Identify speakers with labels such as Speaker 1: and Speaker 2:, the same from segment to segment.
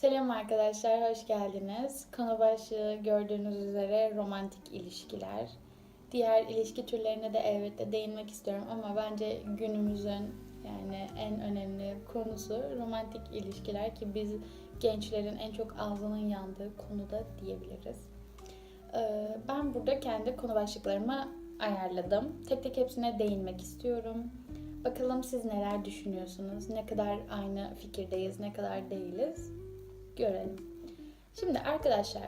Speaker 1: Selam arkadaşlar, hoş geldiniz. Konu başlığı gördüğünüz üzere romantik ilişkiler. Diğer ilişki türlerine de elbette değinmek istiyorum ama bence günümüzün yani en önemli konusu romantik ilişkiler ki biz gençlerin en çok ağzının yandığı konuda diyebiliriz. Ee, Ben burada kendi konu başlıklarımı ayarladım. Tek tek hepsine değinmek istiyorum. Bakalım siz neler düşünüyorsunuz? Ne kadar aynı fikirdeyiz, ne kadar değiliz? Görelim. Şimdi arkadaşlar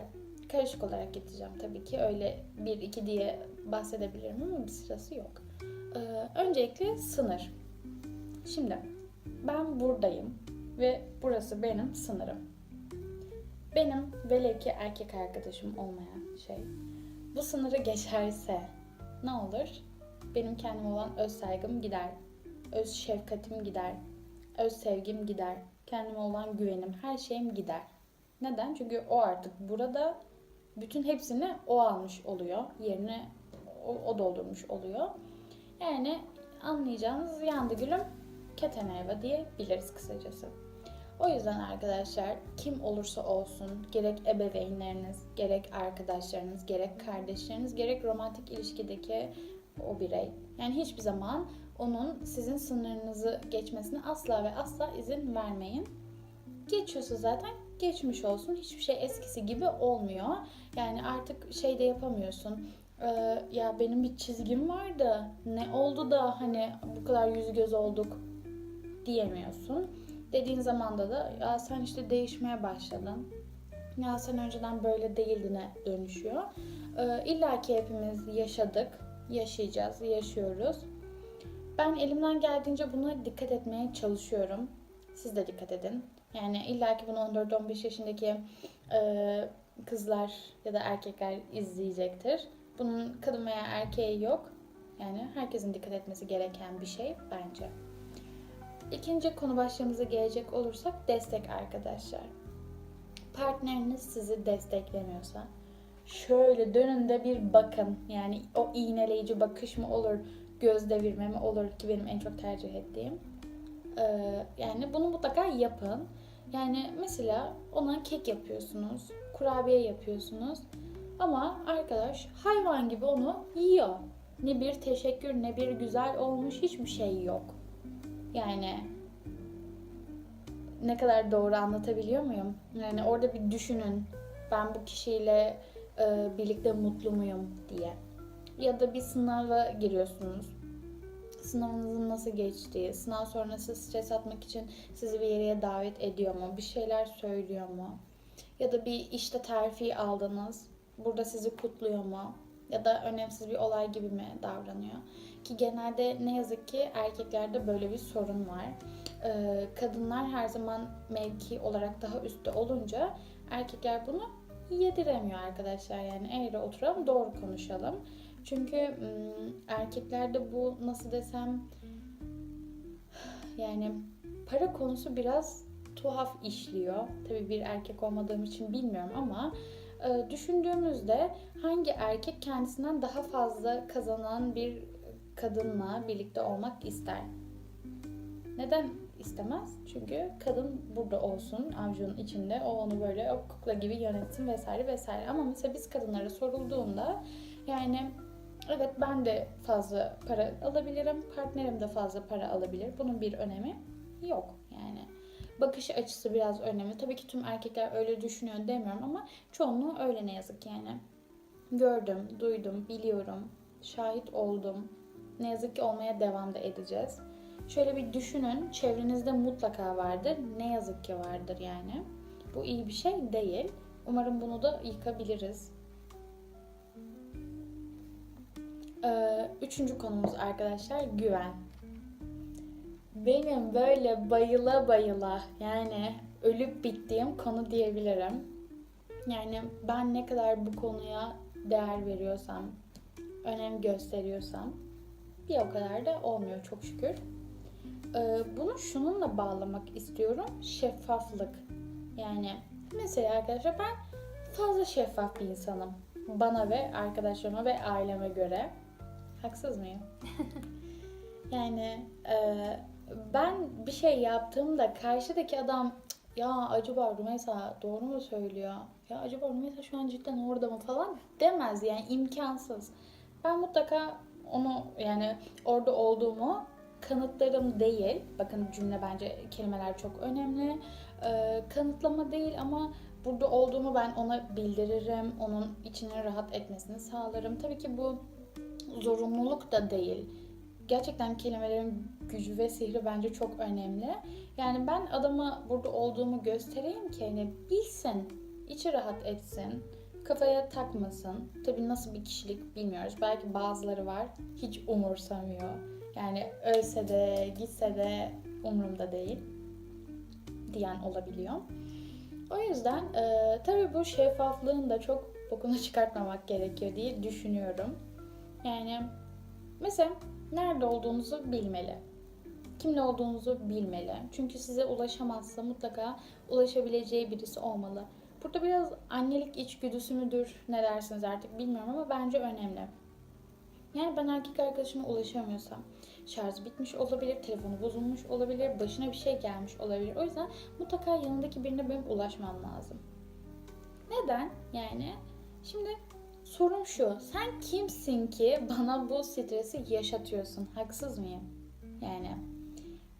Speaker 1: karışık olarak gideceğim tabii ki. Öyle bir iki diye bahsedebilirim ama bir sırası yok. Ee, öncelikle sınır. Şimdi ben buradayım ve burası benim sınırım. Benim velev ki erkek arkadaşım olmayan şey. Bu sınırı geçerse ne olur? Benim kendime olan öz saygım gider. Öz şefkatim gider. Öz sevgim gider. Kendime olan güvenim, her şeyim gider. Neden? Çünkü o artık burada bütün hepsini o almış oluyor. Yerine o, o doldurmuş oluyor. Yani anlayacağınız yandı gülüm ketene eva diyebiliriz kısacası. O yüzden arkadaşlar kim olursa olsun gerek ebeveynleriniz, gerek arkadaşlarınız, gerek kardeşleriniz, gerek romantik ilişkideki o birey. Yani hiçbir zaman onun sizin sınırınızı geçmesine asla ve asla izin vermeyin. Geçiyorsa zaten geçmiş olsun. Hiçbir şey eskisi gibi olmuyor. Yani artık şey de yapamıyorsun. Ee, ya benim bir çizgim vardı. Ne oldu da hani bu kadar yüz göz olduk diyemiyorsun. Dediğin zamanda da ya sen işte değişmeye başladın. Ya sen önceden böyle değildine dönüşüyor. Ee, İlla ki hepimiz yaşadık, yaşayacağız, yaşıyoruz. Ben elimden geldiğince buna dikkat etmeye çalışıyorum. Siz de dikkat edin. Yani illa ki bunu 14-15 yaşındaki e, kızlar ya da erkekler izleyecektir. Bunun kadın veya erkeği yok. Yani herkesin dikkat etmesi gereken bir şey bence. İkinci konu başlığımıza gelecek olursak destek arkadaşlar. Partneriniz sizi desteklemiyorsa şöyle dönün de bir bakın. Yani o iğneleyici bakış mı olur, göz devirme mi olur ki benim en çok tercih ettiğim. Ee, yani bunu mutlaka yapın. Yani mesela ona kek yapıyorsunuz, kurabiye yapıyorsunuz. Ama arkadaş hayvan gibi onu yiyor. Ne bir teşekkür ne bir güzel olmuş hiçbir şey yok. Yani ne kadar doğru anlatabiliyor muyum? Yani orada bir düşünün. Ben bu kişiyle e, birlikte mutlu muyum diye. Ya da bir sınava giriyorsunuz. Sınavınızın nasıl geçtiği, sınav sonrası stres atmak için sizi bir yere davet ediyor mu? Bir şeyler söylüyor mu? Ya da bir işte terfi aldınız. Burada sizi kutluyor mu? Ya da önemsiz bir olay gibi mi davranıyor? Ki genelde ne yazık ki erkeklerde böyle bir sorun var. Ee, kadınlar her zaman mevki olarak daha üstte olunca erkekler bunu yediremiyor arkadaşlar. Yani eğri oturalım doğru konuşalım. Çünkü erkeklerde bu nasıl desem yani para konusu biraz tuhaf işliyor. Tabii bir erkek olmadığım için bilmiyorum ama e, düşündüğümüzde hangi erkek kendisinden daha fazla kazanan bir kadınla birlikte olmak ister? Neden istemez? Çünkü kadın burada olsun avcunun içinde o onu böyle o kukla gibi yönetsin vesaire vesaire. Ama mesela biz kadınlara sorulduğunda yani evet ben de fazla para alabilirim, partnerim de fazla para alabilir. Bunun bir önemi yok yani. Bakış açısı biraz önemli. Tabii ki tüm erkekler öyle düşünüyor demiyorum ama çoğunluğu öyle ne yazık yani. Gördüm, duydum, biliyorum, şahit oldum. Ne yazık ki olmaya devam da edeceğiz. Şöyle bir düşünün, çevrenizde mutlaka vardır. Ne yazık ki vardır yani. Bu iyi bir şey değil. Umarım bunu da yıkabiliriz. Ee, üçüncü konumuz arkadaşlar güven. Benim böyle bayıla bayıla yani ölüp bittiğim konu diyebilirim. Yani ben ne kadar bu konuya değer veriyorsam, önem gösteriyorsam bir o kadar da olmuyor çok şükür. Ee, bunu şununla bağlamak istiyorum. Şeffaflık. Yani mesela arkadaşlar ben fazla şeffaf bir insanım. Bana ve arkadaşlarıma ve aileme göre. Haksız mıyım? yani e, ben bir şey yaptığımda karşıdaki adam ya acaba Rümeysa doğru mu söylüyor? Ya acaba Rümeysa şu an cidden orada mı falan demez yani imkansız. Ben mutlaka onu yani orada olduğumu kanıtlarım değil. Bakın cümle bence kelimeler çok önemli. Ee, kanıtlama değil ama burada olduğumu ben ona bildiririm. Onun içinin rahat etmesini sağlarım. Tabii ki bu zorunluluk da değil. Gerçekten kelimelerin gücü ve sihri bence çok önemli. Yani ben adama burada olduğumu göstereyim ki hani bilsin, içi rahat etsin, kafaya takmasın. Tabii nasıl bir kişilik bilmiyoruz. Belki bazıları var hiç umursamıyor. Yani ölse de gitse de umurumda değil diyen olabiliyor. O yüzden e, tabii bu şeffaflığın da çok bokunu çıkartmamak gerekiyor diye düşünüyorum. Yani mesela nerede olduğunuzu bilmeli. Kimle olduğunuzu bilmeli. Çünkü size ulaşamazsa mutlaka ulaşabileceği birisi olmalı. Burada biraz annelik içgüdüsü müdür ne dersiniz artık bilmiyorum ama bence önemli. Yani ben erkek arkadaşıma ulaşamıyorsam şarj bitmiş olabilir, telefonu bozulmuş olabilir, başına bir şey gelmiş olabilir. O yüzden mutlaka yanındaki birine benim ulaşmam lazım. Neden? Yani şimdi sorun şu. Sen kimsin ki bana bu stresi yaşatıyorsun? Haksız mıyım? Yani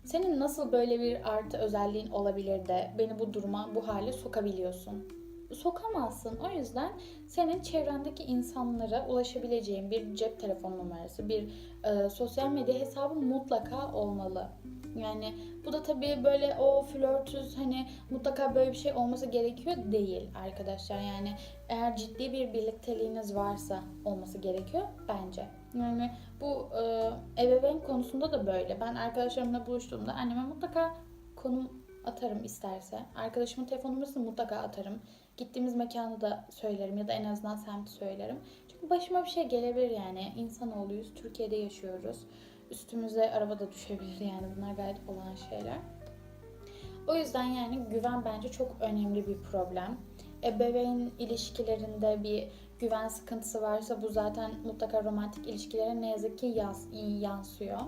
Speaker 1: senin nasıl böyle bir artı özelliğin olabilir de beni bu duruma, bu hale sokabiliyorsun? Sokamazsın. O yüzden senin çevrendeki insanlara ulaşabileceğin bir cep telefon numarası, bir e, sosyal medya hesabı mutlaka olmalı. Yani bu da tabii böyle o flörtüz hani mutlaka böyle bir şey olması gerekiyor değil arkadaşlar. Yani eğer ciddi bir birlikteliğiniz varsa olması gerekiyor bence. Yani bu e, ebeveyn konusunda da böyle. Ben arkadaşlarımla buluştuğumda anneme mutlaka konum atarım isterse. Arkadaşımın telefon numarasını mutlaka atarım. Gittiğimiz mekanı da söylerim ya da en azından semti söylerim. Çünkü başıma bir şey gelebilir yani. İnsanoğluyuz, Türkiye'de yaşıyoruz. Üstümüze araba da düşebilir yani bunlar gayet olan şeyler. O yüzden yani güven bence çok önemli bir problem. Ebeveyn ilişkilerinde bir güven sıkıntısı varsa bu zaten mutlaka romantik ilişkilere ne yazık ki yansıyor.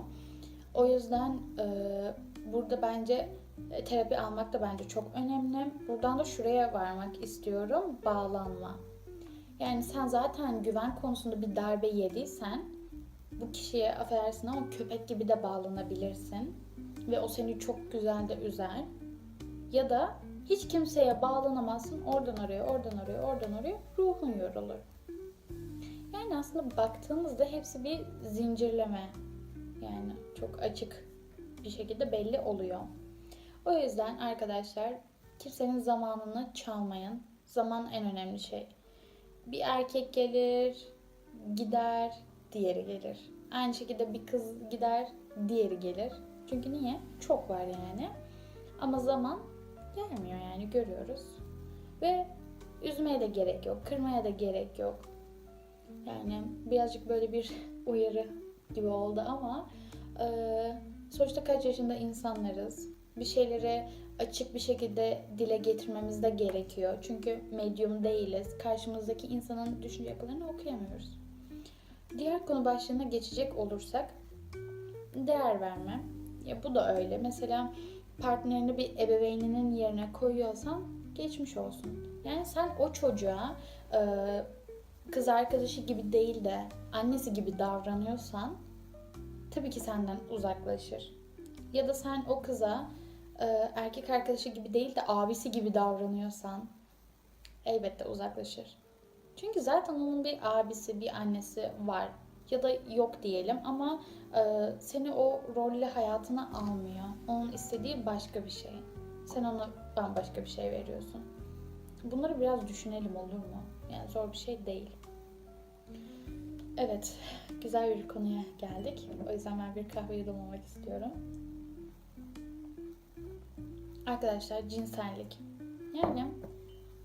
Speaker 1: O yüzden e, burada bence terapi almak da bence çok önemli. Buradan da şuraya varmak istiyorum. Bağlanma. Yani sen zaten güven konusunda bir darbe yediysen bu kişiye affedersin ama köpek gibi de bağlanabilirsin. Ve o seni çok güzel de üzer. Ya da hiç kimseye bağlanamazsın. Oradan arıyor, oradan arıyor, oradan arıyor. Ruhun yorulur. Yani aslında baktığımızda hepsi bir zincirleme. Yani çok açık bir şekilde belli oluyor. O yüzden arkadaşlar kimsenin zamanını çalmayın. Zaman en önemli şey. Bir erkek gelir, gider, diğeri gelir. Aynı şekilde bir kız gider, diğeri gelir. Çünkü niye? Çok var yani. Ama zaman gelmiyor yani görüyoruz. Ve üzmeye de gerek yok, kırmaya da gerek yok. Yani birazcık böyle bir uyarı gibi oldu ama e, sonuçta kaç yaşında insanlarız. Bir şeyleri açık bir şekilde dile getirmemiz de gerekiyor. Çünkü medyum değiliz. Karşımızdaki insanın düşünce yapılarını okuyamıyoruz. Diğer konu başlığına geçecek olursak değer verme. Ya bu da öyle. Mesela partnerini bir ebeveyninin yerine koyuyorsan geçmiş olsun. Yani sen o çocuğa e, kız arkadaşı gibi değil de annesi gibi davranıyorsan tabii ki senden uzaklaşır. Ya da sen o kıza erkek arkadaşı gibi değil de abisi gibi davranıyorsan elbette uzaklaşır. Çünkü zaten onun bir abisi, bir annesi var ya da yok diyelim ama e, seni o rolle hayatına almıyor. Onun istediği başka bir şey. Sen ona bambaşka bir şey veriyorsun. Bunları biraz düşünelim olur mu? Yani zor bir şey değil. Evet, güzel bir konuya geldik. O yüzden ben bir kahve yudumlamak istiyorum. Arkadaşlar cinsellik. Yani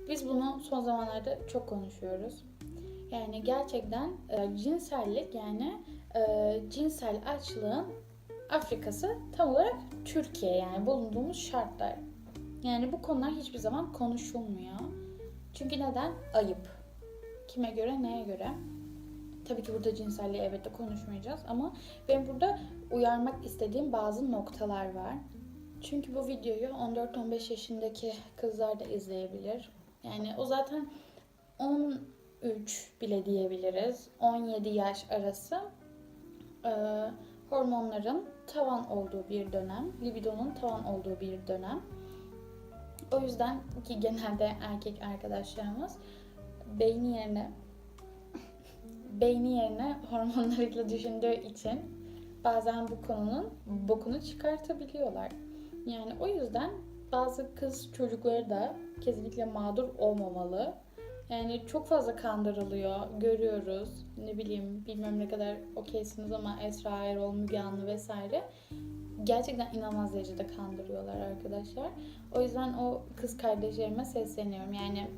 Speaker 1: biz bunu son zamanlarda çok konuşuyoruz. Yani gerçekten e, cinsellik yani e, cinsel açlığın Afrikası tam olarak Türkiye yani bulunduğumuz şartlar. Yani bu konular hiçbir zaman konuşulmuyor. Çünkü neden? Ayıp. Kime göre, neye göre? Tabii ki burada cinselliği elbette konuşmayacağız ama benim burada uyarmak istediğim bazı noktalar var. Çünkü bu videoyu 14-15 yaşındaki kızlar da izleyebilir. Yani o zaten 13 bile diyebiliriz. 17 yaş arası e, hormonların tavan olduğu bir dönem, libidonun tavan olduğu bir dönem. O yüzden ki genelde erkek arkadaşlarımız beyni yerine beyni yerine hormonlarıyla düşündüğü için bazen bu konunun bokunu çıkartabiliyorlar. Yani o yüzden bazı kız çocukları da kesinlikle mağdur olmamalı. Yani çok fazla kandırılıyor, görüyoruz. Ne bileyim, bilmem ne kadar okeysiniz ama Esra Erol, Müge Anlı vesaire gerçekten inanılmaz derecede kandırıyorlar arkadaşlar. O yüzden o kız kardeşlerime sesleniyorum. Yani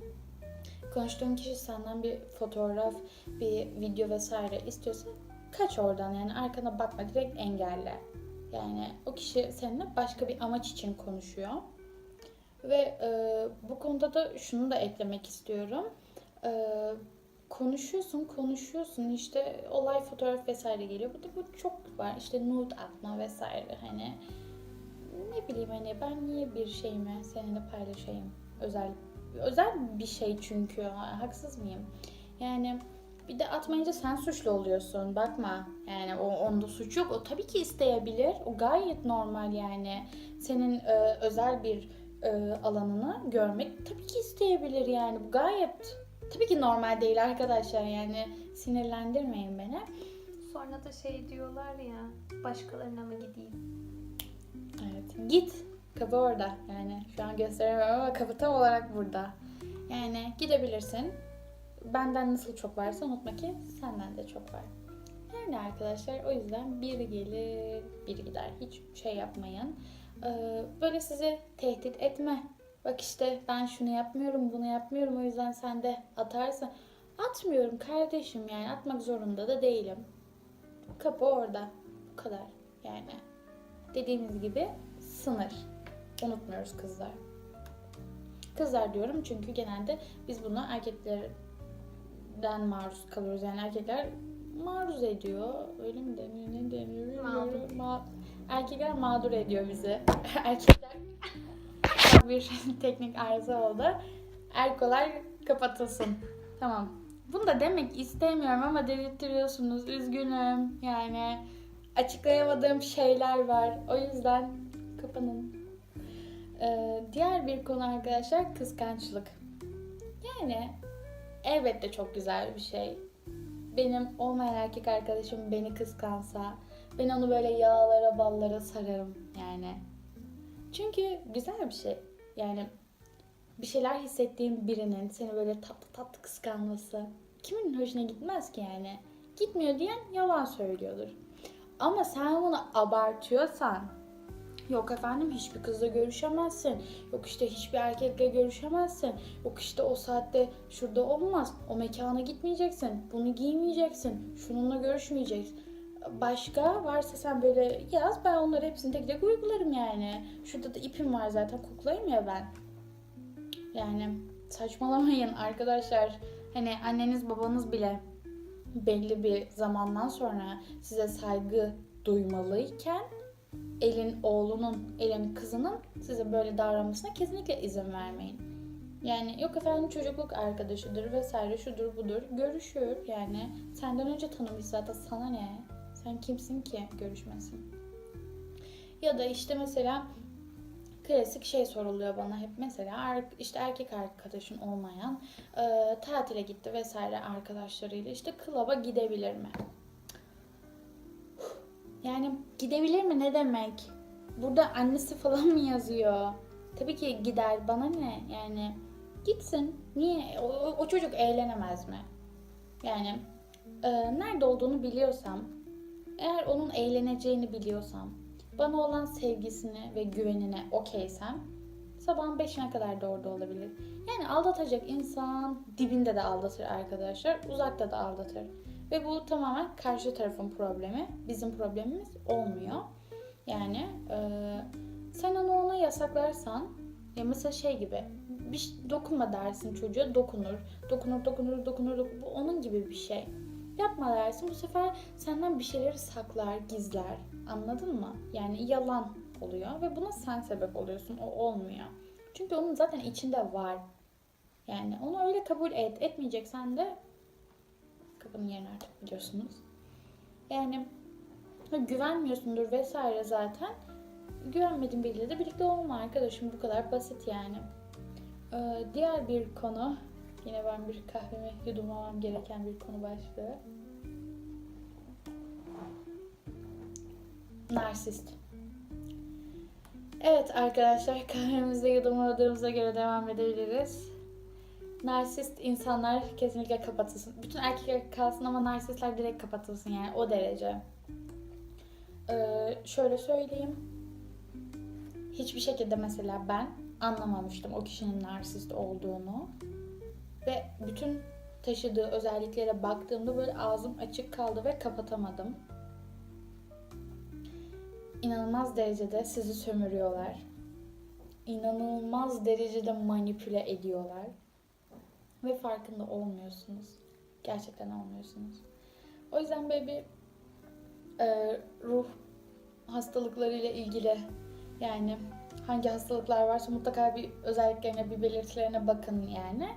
Speaker 1: konuştuğun kişi senden bir fotoğraf, bir video vesaire istiyorsa kaç oradan yani arkana bakma direkt engelle. Yani o kişi seninle başka bir amaç için konuşuyor. Ve e, bu konuda da şunu da eklemek istiyorum. E, konuşuyorsun, konuşuyorsun işte olay fotoğraf vesaire geliyor. Bu da bu çok var. İşte nude atma vesaire hani ne bileyim hani ben niye bir şeyimi seninle paylaşayım? Özel özel bir şey çünkü. Haksız mıyım? Yani bir de atmayınca sen suçlu oluyorsun. Bakma. Yani o onda suç yok. O tabii ki isteyebilir. O gayet normal yani. Senin e, özel bir e, alanını görmek tabii ki isteyebilir yani. Bu gayet tabii ki normal değil arkadaşlar yani. Sinirlendirmeyin beni.
Speaker 2: Sonra da şey diyorlar ya başkalarına mı gideyim?
Speaker 1: Evet. Git. Kapı orada. Yani şu an gösteremiyorum ama kapı tam olarak burada. Yani gidebilirsin. Benden nasıl çok varsa unutma ki senden de çok var. Yani arkadaşlar o yüzden biri gelir, biri gider. Hiç şey yapmayın. Ee, böyle sizi tehdit etme. Bak işte ben şunu yapmıyorum, bunu yapmıyorum. O yüzden sen de atarsın. Atmıyorum kardeşim yani. Atmak zorunda da değilim. Kapı orada. Bu kadar yani. Dediğimiz gibi sınır. Unutmuyoruz kızlar. Kızlar diyorum çünkü genelde biz bunu erkeklerden maruz kalıyoruz. Yani erkekler maruz ediyor. Öyle mi deniyor? Ne deniyor? bilmiyorum. Ma- erkekler mağdur ediyor bizi. erkekler bir teknik arıza oldu. Erkolar kapatılsın. Tamam. Bunu da demek istemiyorum ama dedirtiyorsunuz. Üzgünüm. Yani açıklayamadığım şeyler var. O yüzden kapanın. Ee, diğer bir konu arkadaşlar kıskançlık. Yani elbette çok güzel bir şey. Benim olmayan erkek arkadaşım beni kıskansa ben onu böyle yağlara ballara sararım yani. Çünkü güzel bir şey. Yani bir şeyler hissettiğin birinin seni böyle tatlı tatlı kıskanması kimin hoşuna gitmez ki yani. Gitmiyor diyen yalan söylüyordur. Ama sen bunu abartıyorsan Yok efendim hiçbir kızla görüşemezsin. Yok işte hiçbir erkekle görüşemezsin. Yok işte o saatte şurada olmaz. O mekana gitmeyeceksin. Bunu giymeyeceksin. Şununla görüşmeyeceksin. Başka varsa sen böyle yaz ben onları hepsini tek tek uygularım yani. Şurada da ipim var zaten kuklayayım ya ben. Yani saçmalamayın arkadaşlar. Hani anneniz babanız bile belli bir zamandan sonra size saygı duymalıyken elin oğlunun, elin kızının size böyle davranmasına kesinlikle izin vermeyin. Yani yok efendim çocukluk arkadaşıdır vesaire şudur budur görüşür yani senden önce tanımış zaten sana ne? Sen kimsin ki görüşmesin? Ya da işte mesela klasik şey soruluyor bana hep mesela işte erkek arkadaşın olmayan tatile gitti vesaire arkadaşlarıyla işte klaba gidebilir mi? Yani gidebilir mi ne demek? Burada annesi falan mı yazıyor? Tabii ki gider bana ne yani gitsin. Niye? O, o- çocuk eğlenemez mi? Yani e, nerede olduğunu biliyorsam, eğer onun eğleneceğini biliyorsam, bana olan sevgisini ve güvenine okeysem sabahın beşine kadar da orada olabilir. Yani aldatacak insan dibinde de aldatır arkadaşlar, uzakta da aldatır. Ve bu tamamen karşı tarafın problemi. Bizim problemimiz olmuyor. Yani e, sen onu ona yasaklarsan ya mesela şey gibi bir dokunma dersin çocuğa dokunur. Dokunur dokunur dokunur dokunur. Bu onun gibi bir şey. Yapma dersin bu sefer senden bir şeyleri saklar, gizler. Anladın mı? Yani yalan oluyor ve buna sen sebep oluyorsun. O olmuyor. Çünkü onun zaten içinde var. Yani onu öyle kabul et. Etmeyeceksen de kapının yerini artık biliyorsunuz. Yani güvenmiyorsundur vesaire zaten. Güvenmediğin biriyle de birlikte olma arkadaşım. Bu kadar basit yani. Ee, diğer bir konu. Yine ben bir kahvemi yudumlamam gereken bir konu başlığı. Narsist. Evet arkadaşlar kahvemizi yudumladığımıza göre devam edebiliriz. Narsist insanlar kesinlikle kapatılsın. Bütün erkekler kalsın ama narsistler direkt kapatılsın yani o derece. Ee, şöyle söyleyeyim. Hiçbir şekilde mesela ben anlamamıştım o kişinin narsist olduğunu. Ve bütün taşıdığı özelliklere baktığımda böyle ağzım açık kaldı ve kapatamadım. İnanılmaz derecede sizi sömürüyorlar. İnanılmaz derecede manipüle ediyorlar. Ve farkında olmuyorsunuz. Gerçekten olmuyorsunuz. O yüzden bir e, ruh hastalıklarıyla ilgili yani hangi hastalıklar varsa mutlaka bir özelliklerine, bir belirtilerine bakın yani.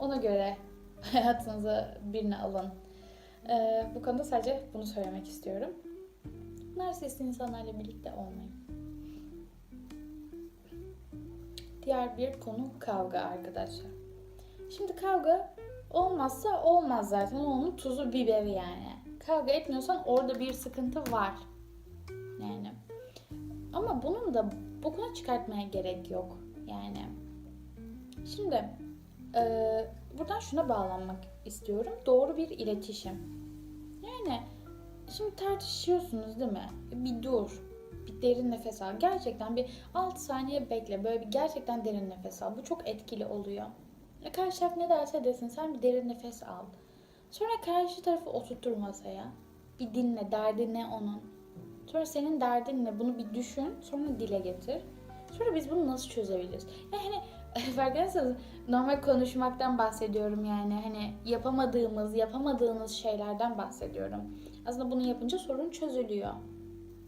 Speaker 1: Ona göre hayatınıza birini alın. E, bu konuda sadece bunu söylemek istiyorum. Narsist insanlarla birlikte olmayın. Diğer bir konu kavga arkadaşlar. Şimdi kavga olmazsa olmaz zaten. Onun tuzu biberi yani. Kavga etmiyorsan orada bir sıkıntı var. Yani. Ama bunun da bokuna çıkartmaya gerek yok. Yani. Şimdi e, buradan şuna bağlanmak istiyorum. Doğru bir iletişim. Yani şimdi tartışıyorsunuz değil mi? Bir dur. Bir derin nefes al. Gerçekten bir 6 saniye bekle. Böyle bir gerçekten derin nefes al. Bu çok etkili oluyor. Karşı taraf ne derse desin sen bir derin nefes al. Sonra karşı tarafı oturtur masaya. Bir dinle, derdi ne onun. Sonra senin derdin ne bunu bir düşün, sonra dile getir. Sonra biz bunu nasıl çözebiliriz? Yani hani farkındaysanız normal konuşmaktan bahsediyorum yani. Hani yapamadığımız, yapamadığınız şeylerden bahsediyorum. Aslında bunu yapınca sorun çözülüyor.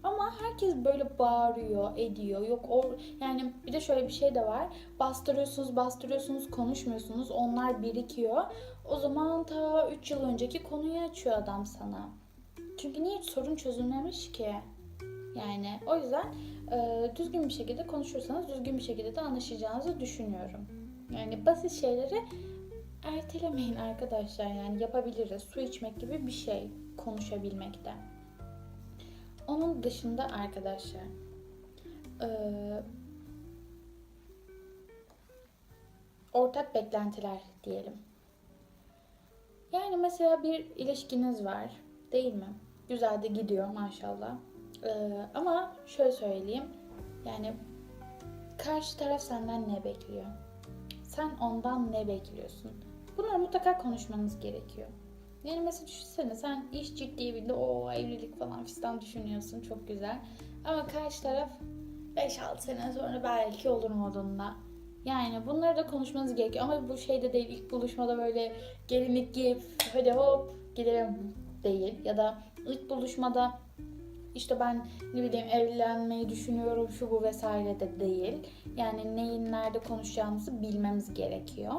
Speaker 1: Ama herkes böyle bağırıyor, ediyor. Yok o yani bir de şöyle bir şey de var. Bastırıyorsunuz, bastırıyorsunuz, konuşmuyorsunuz. Onlar birikiyor. O zaman ta 3 yıl önceki konuyu açıyor adam sana. Çünkü niye sorun çözülmemiş ki? Yani o yüzden e, düzgün bir şekilde konuşursanız düzgün bir şekilde de anlaşacağınızı düşünüyorum. Yani basit şeyleri ertelemeyin arkadaşlar. Yani yapabiliriz. Su içmek gibi bir şey konuşabilmekte. Onun dışında arkadaşlar eee, ortak beklentiler diyelim. Yani mesela bir ilişkiniz var değil mi? Güzel de gidiyor maşallah. Eee, ama şöyle söyleyeyim. Yani karşı taraf senden ne bekliyor? Sen ondan ne bekliyorsun? Bunları mutlaka konuşmanız gerekiyor. Yani mesela düşünsene sen iş ciddi bir de o evlilik falan fistan düşünüyorsun çok güzel. Ama karşı taraf 5-6 sene sonra belki olur modunda. Yani bunları da konuşmanız gerekiyor ama bu şey de değil ilk buluşmada böyle gelinlik giyip hadi hop gidelim değil. Ya da ilk buluşmada işte ben ne bileyim evlenmeyi düşünüyorum şu bu vesaire de değil. Yani neyin nerede konuşacağımızı bilmemiz gerekiyor.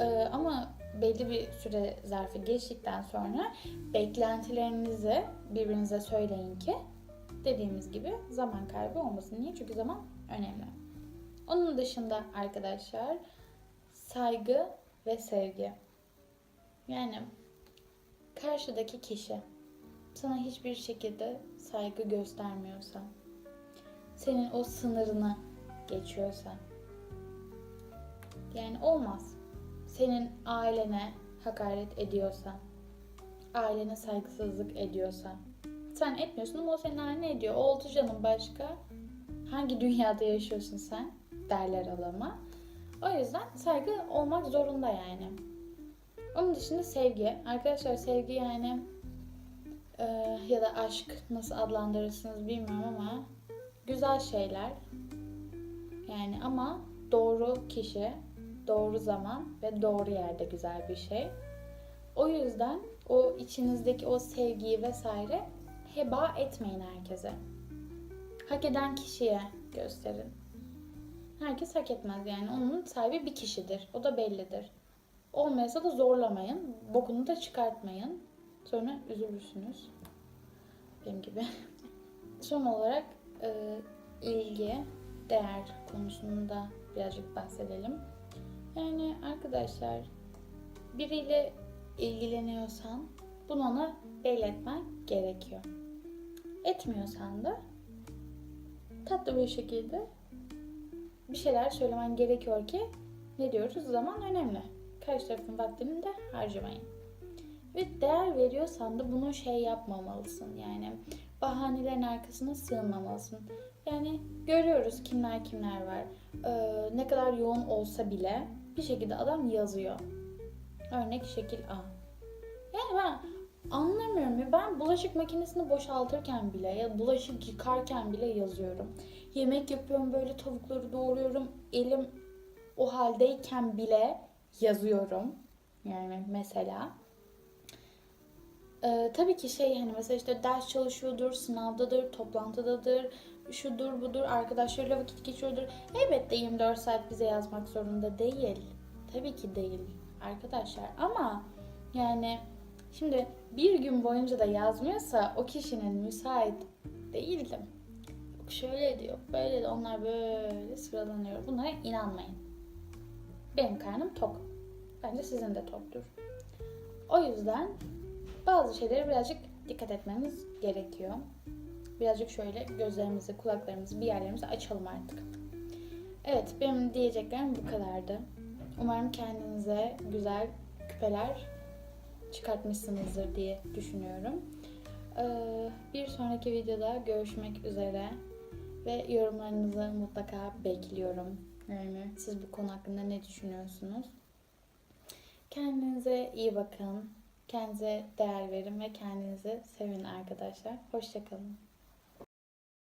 Speaker 1: Ee, ama belli bir süre zarfı geçtikten sonra beklentilerinizi birbirinize söyleyin ki dediğimiz gibi zaman kaybı olmasın. Niye? Çünkü zaman önemli. Onun dışında arkadaşlar saygı ve sevgi. Yani karşıdaki kişi sana hiçbir şekilde saygı göstermiyorsa, senin o sınırını geçiyorsa, yani olmaz senin ailene hakaret ediyorsa, ailene saygısızlık ediyorsa, sen etmiyorsun ama o senin ailene ediyor. O oldu canım başka. Hangi dünyada yaşıyorsun sen? Derler alama. O yüzden saygı olmak zorunda yani. Onun dışında sevgi. Arkadaşlar sevgi yani e, ya da aşk nasıl adlandırırsınız bilmiyorum ama güzel şeyler. Yani ama doğru kişi, doğru zaman ve doğru yerde güzel bir şey. O yüzden o içinizdeki o sevgiyi vesaire heba etmeyin herkese. Hak eden kişiye gösterin. Herkes hak etmez yani. Onun sahibi bir kişidir. O da bellidir. Olmayasa da zorlamayın. Bokunu da çıkartmayın. Sonra üzülürsünüz. Benim gibi. Son olarak ilgi, değer konusunda birazcık bahsedelim. Yani arkadaşlar biriyle ilgileniyorsan bunu ona belli etmen gerekiyor. Etmiyorsan da tatlı bir şekilde bir şeyler söylemen gerekiyor ki ne diyoruz? Zaman önemli. Karşı tarafın vaktini de harcamayın. Ve değer veriyorsan da bunu şey yapmamalısın. Yani bahanelerin arkasına sığınmamalısın. Yani görüyoruz kimler kimler var. Ee, ne kadar yoğun olsa bile bir şekilde adam yazıyor. Örnek şekil A. Yani ben anlamıyorum ya. Ben bulaşık makinesini boşaltırken bile ya bulaşık yıkarken bile yazıyorum. Yemek yapıyorum böyle tavukları doğruyorum. Elim o haldeyken bile yazıyorum. Yani mesela. Ee, tabii ki şey hani mesela işte ders çalışıyordur, sınavdadır, toplantıdadır, şudur budur, arkadaşlarıyla vakit geçiyordur. Elbette 24 saat bize yazmak zorunda değil. Tabii ki değil arkadaşlar ama yani şimdi bir gün boyunca da yazmıyorsa o kişinin müsait değildim. Yok şöyle diyor, böyle de onlar böyle sıralanıyor. Bunlara inanmayın. Benim karnım tok. Bence sizin de toktur. O yüzden bazı şeylere birazcık dikkat etmemiz gerekiyor. Birazcık şöyle gözlerimizi, kulaklarımızı, bir yerlerimizi açalım artık. Evet, benim diyeceklerim bu kadardı. Umarım kendinize güzel küpeler çıkartmışsınızdır diye düşünüyorum. Ee, bir sonraki videoda görüşmek üzere ve yorumlarınızı mutlaka bekliyorum. Yani siz bu konu hakkında ne düşünüyorsunuz? Kendinize iyi bakın. Kendinize değer verin ve kendinizi sevin arkadaşlar. Hoşçakalın.